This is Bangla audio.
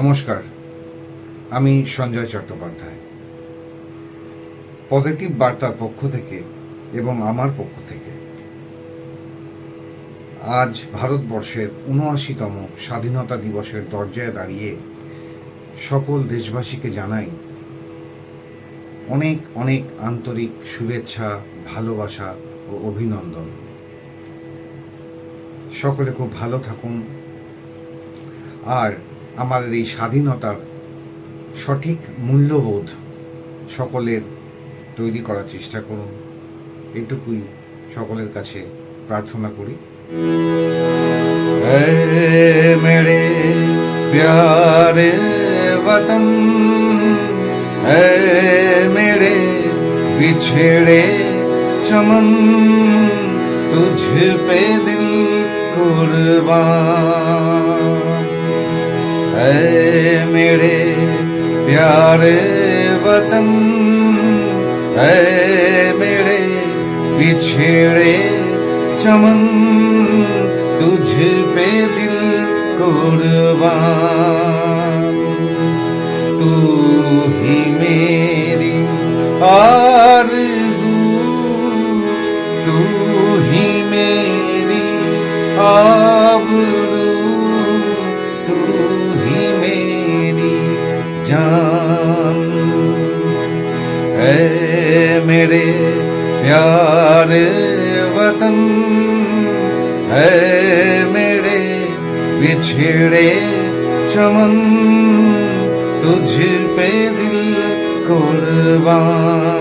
নমস্কার, আমি সঞ্জয় চট্টোপাধ্যায়। পজিটিভ বার্তার পক্ষ থেকে এবং আমার পক্ষ থেকে আজ ভারতবর্ষের উনআশিতম স্বাধীনতা দিবসের দরজায় দাঁড়িয়ে সকল দেশবাসীকে জানাই অনেক অনেক আন্তরিক শুভেচ্ছা, ভালোবাসা ও অভিনন্দন। সকলে খুব ভালো থাকুন। আর আমাদের এই স্বাধীনতার সঠিক মূল্যবোধ সকলের তৈরি করার চেষ্টা করুন এটুকুই সকলের কাছে প্রার্থনা করি মেরে প্যারে वतन है मेरे बिछड़े चमन तुझ पे दिल कुर्बान प्यारे वतन है मेरे बिछड़े चमन तुझ पे दिल कुर्बान तू ही मेरी आरज़ू तू ही मेरी आबरू जान है मेरे प्यारे वतन है मेरे बिछड़े चमन तुझ पे दिल कुर्बान